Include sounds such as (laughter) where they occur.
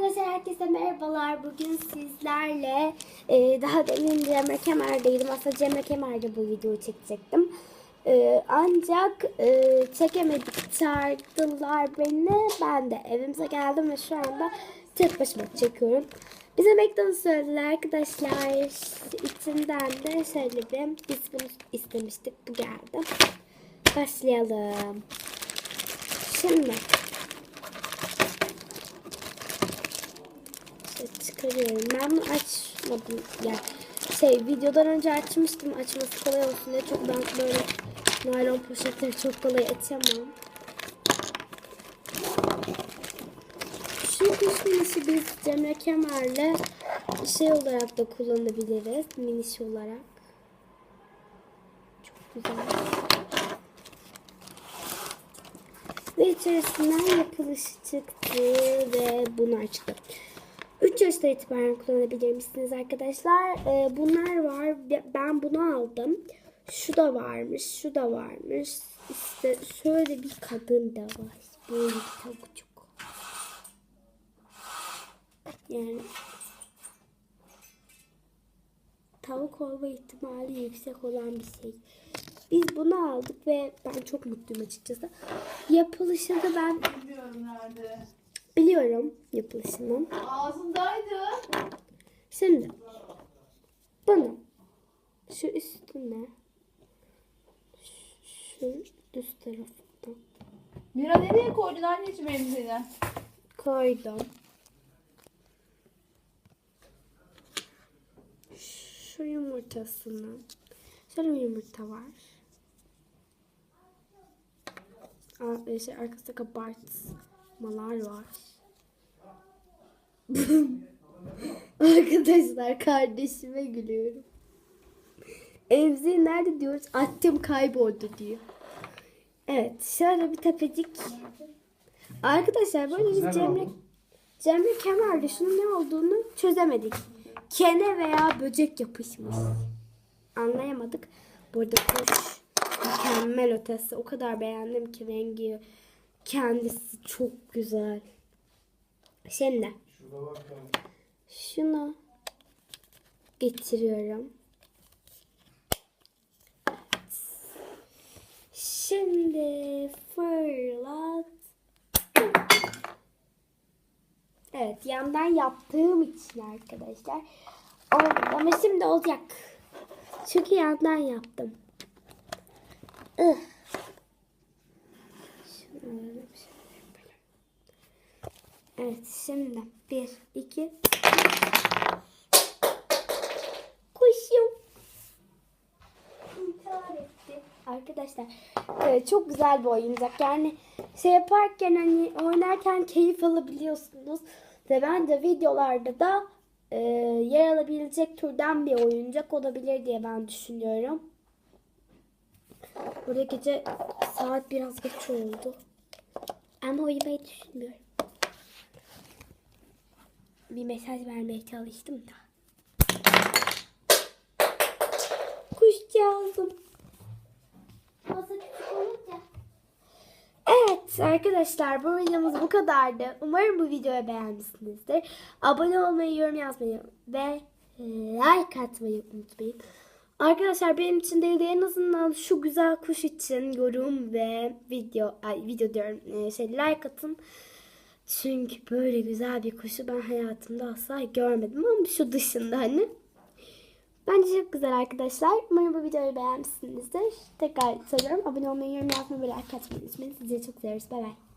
Arkadaşlar herkese merhabalar. Bugün sizlerle e, daha demin Cemre Kemer'deydim. Aslında Cemre Kemer'de bu videoyu çekecektim. E, ancak e, çekemedik. Çağırdılar beni. Ben de evimize geldim ve şu anda tek başıma çekiyorum. Bize McDonald's söylediler arkadaşlar. İçinden de şöyle bir biz bunu istemiştik. Bu geldi. Başlayalım. Şimdi şey çıkarıyorum. Ben bunu açmadım. Yani şey videodan önce açmıştım. Açması kolay olsun diye. Çok ben böyle naylon poşetleri çok kolay açamam. Şu kuş minişi biz Cemre Kemer'le şey olarak da kullanabiliriz. Miniş olarak. Çok güzel. Ve içerisinden yapılışı çıktı ve bunu açtı. 3 yaşta itibaren kullanabilir misiniz arkadaşlar? Ee, bunlar var. Ben bunu aldım. Şu da varmış. Şu da varmış. İşte şöyle bir kadın da var. Böyle bir tavukçuk. Yani tavuk olma ihtimali yüksek olan bir şey. Biz bunu aldık ve ben çok mutluyum açıkçası. Yapılışını da ben Bilmiyorum nerede. Biliyorum yapılışını. Ağzındaydı. Şimdi bunu şu üstüne şu üst tarafından Mira nereye koydun anneciğim emzini? koydum. Şu yumurtasını şöyle bir yumurta var. Aa, şey, arkasında kabartmalar var. (laughs) Arkadaşlar kardeşime gülüyorum. Emzi nerede diyoruz? Attım kayboldu diyor. Evet şöyle bir tepecik. Arkadaşlar böyle Güzel Cemre. Cemre Kemer'de şunun ne olduğunu çözemedik. Kene veya böcek yapışmış. Anlayamadık. Burada kuş mükemmel ötesi. O kadar beğendim ki rengi kendisi çok güzel. Şimdi şunu getiriyorum. Şimdi fırlat. Evet yandan yaptığım için arkadaşlar. Olmadı ama şimdi olacak. Çünkü yandan yaptım. Ih. Şunu öyle bir şey yapalım. Evet şimdi bir iki Kuşum. İntihar etti. Arkadaşlar e, çok güzel bir oyuncak. Yani şey yaparken hani oynarken keyif alabiliyorsunuz. Ve bence videolarda da e, yer alabilecek türden bir oyuncak olabilir diye ben düşünüyorum. Burada gece saat biraz geç oldu. Ama uyumayı düşünmüyorum. Bir mesaj vermeye çalıştım da. Kuşcağızım. Küçük olunca. Evet arkadaşlar bu videomuz bu kadardı. Umarım bu videoyu beğenmişsinizdir. Abone olmayı, yorum yazmayı ve like atmayı unutmayın. Arkadaşlar benim için değil de en azından şu güzel kuş için yorum ve video, ay video diyorum e, şey like atın. Çünkü böyle güzel bir kuşu ben hayatımda asla görmedim ama şu dışında hani. Bence çok güzel arkadaşlar. Umarım bu videoyu beğenmişsinizdir. Tekrar söylüyorum. Abone olmayı, yorum yazmayı ve like atmayı unutmayın. Sizi çok seviyoruz. Bay bay.